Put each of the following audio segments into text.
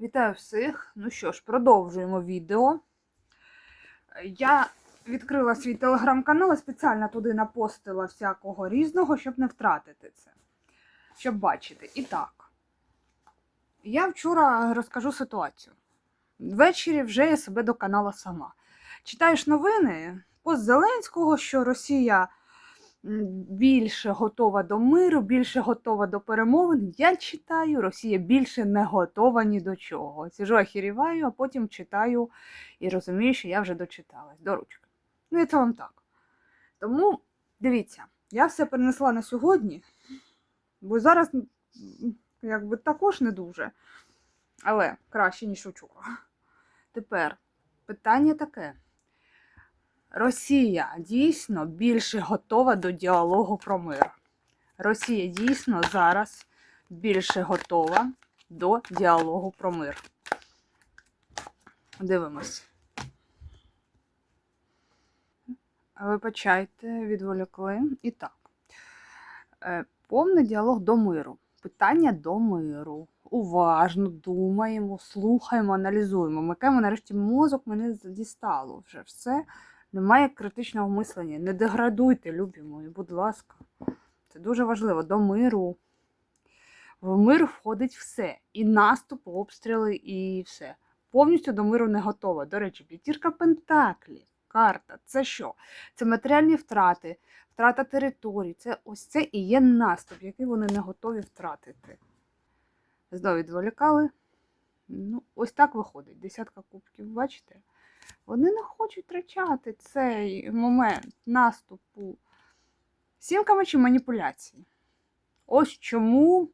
Вітаю всіх! Ну що ж, продовжуємо відео. Я відкрила свій телеграм-канал і спеціально туди напостила всякого різного, щоб не втратити це. Щоб бачити. І так, я вчора розкажу ситуацію. Ввечері вже я себе доконала сама. Читаєш новини пост Зеленського, що Росія більше готова до миру, більше готова до перемовин. Я читаю, Росія більше не готова ні до чого. Сижу охеріваю, а потім читаю і розумію, що я вже дочиталась до ручки. Ну, і це вам так. Тому дивіться, я все перенесла на сьогодні, бо зараз якби також не дуже, але краще, ніж вчора. Тепер питання таке. Росія дійсно більше готова до діалогу про мир. Росія дійсно зараз більше готова до діалогу про мир. Дивимось. Вибачайте, відволікли. І так. Е, Повний діалог до миру. Питання до миру. Уважно думаємо, слухаємо, аналізуємо. Микаємо нарешті мозок мене дістало вже все. Немає критичного мислення. Не деградуйте, любі мої, будь ласка. Це дуже важливо. До миру. В мир входить все. І наступ, обстріли, і все. Повністю до миру не готова. До речі, п'ятірка Пентаклів. Карта. Це що? Це матеріальні втрати, втрата територій. Це ось це і є наступ, який вони не готові втратити. Знову відволікали. Ну, ось так виходить. Десятка кубків, бачите? Вони не хочуть втрачати цей момент наступу сімками чи маніпуляцій. Ось чому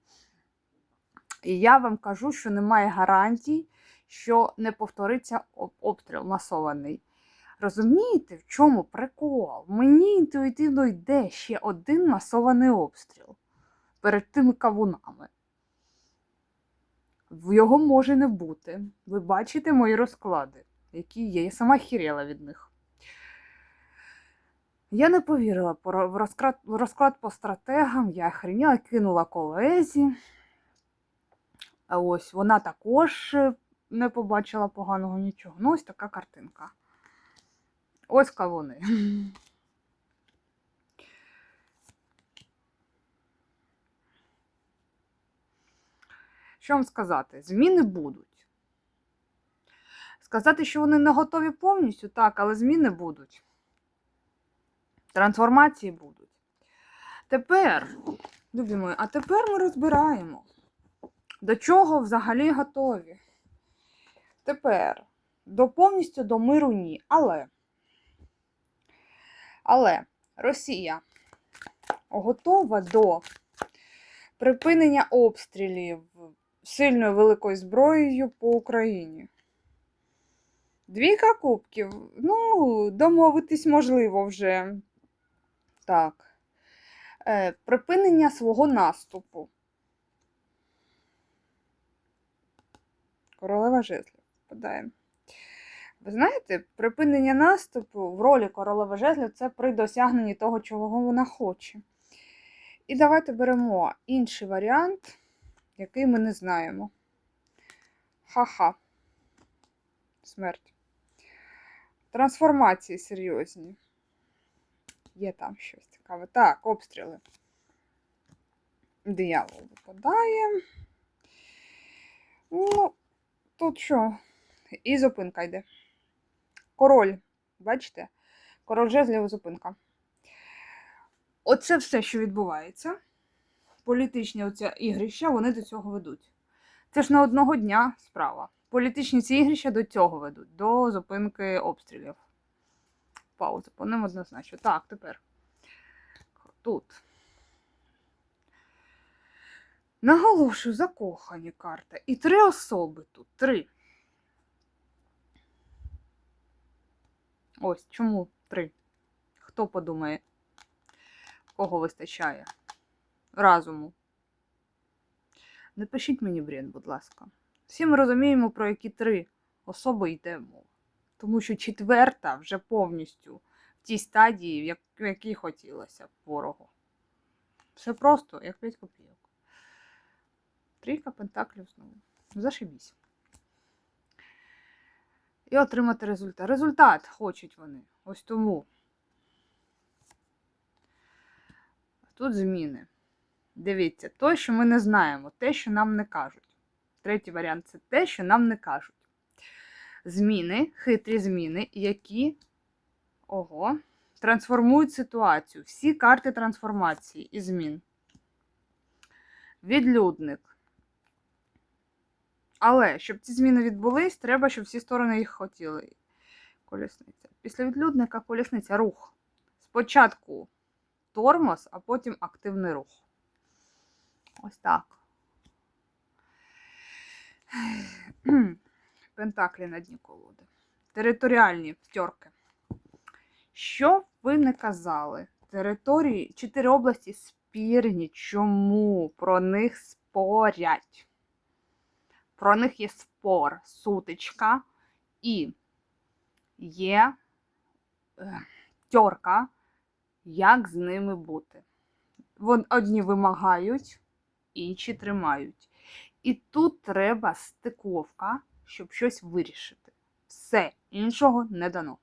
я вам кажу, що немає гарантій, що не повториться обстріл масований. Розумієте, в чому прикол? Мені інтуїтивно йде ще один масований обстріл перед тими кавунами. Його може не бути. Ви бачите мої розклади, які є. Я сама хірела від них. Я не повірила в розклад, розклад по стратегам, я охреніла, кинула колезі. А ось вона також е, не побачила поганого нічого. Ну, ось така картинка. Ось кавуни. Що вам сказати? Зміни будуть. Сказати, що вони не готові повністю, так, але зміни будуть. Трансформації будуть. Тепер, любі мої, а тепер ми розбираємо, до чого взагалі готові. Тепер до повністю до миру ні. Але, але Росія готова до припинення обстрілів сильною великою зброєю по Україні. Двійка кубків. Ну, домовитись можливо вже. Так. Е, припинення свого наступу. Королева жезлів. Впадаємо. Ви знаєте, припинення наступу в ролі королеви жезлів це при досягненні того, чого вона хоче. І давайте беремо інший варіант, який ми не знаємо. Ха-ха. Смерть. Трансформації серйозні. Є там щось цікаве. Так, обстріли. Диявол випадає. Ну, тут що? І зупинка йде. Король. Бачите? Король жезлів зупинка. Оце все, що відбувається. Політичні оця ігрища, вони до цього ведуть. Це ж не одного дня справа. Політичні ці ігрища до цього ведуть, до зупинки обстрілів. Паузу по ним однозначно. Так, тепер. Тут. Наголошую, закохані карта. І три особи тут. Три. Ось чому три? Хто подумає, кого вистачає? Разуму. Не пишіть мені бред, будь ласка. Всі ми розуміємо, про які три особи йде мова. Тому що четверта вже повністю в тій стадії, в якій хотілося б ворогу. Все просто, як 5 копійок. Трійка пентаклів знову. Зашибісь. і отримати результат. Результат хочуть вони. Ось тому. Тут зміни. Дивіться, то, що ми не знаємо, те, що нам не кажуть. Третій варіант це те, що нам не кажуть. Зміни, хитрі зміни, які ого, трансформують ситуацію. Всі карти трансформації і змін. Відлюдник. Але щоб ці зміни відбулись, треба, щоб всі сторони їх хотіли. Колісниця. Після відлюдника колісниця рух. Спочатку тормоз, а потім активний рух. Ось так. Пентаклі на дні колоди. Територіальні втьорки. Що ви не казали? Території, чотири області спірні. Чому про них спорять? Про них є спор, сутичка і є е, тьорка, як з ними бути. Одні вимагають, інші тримають. І тут треба стиковка, щоб щось вирішити. Все, іншого не дано.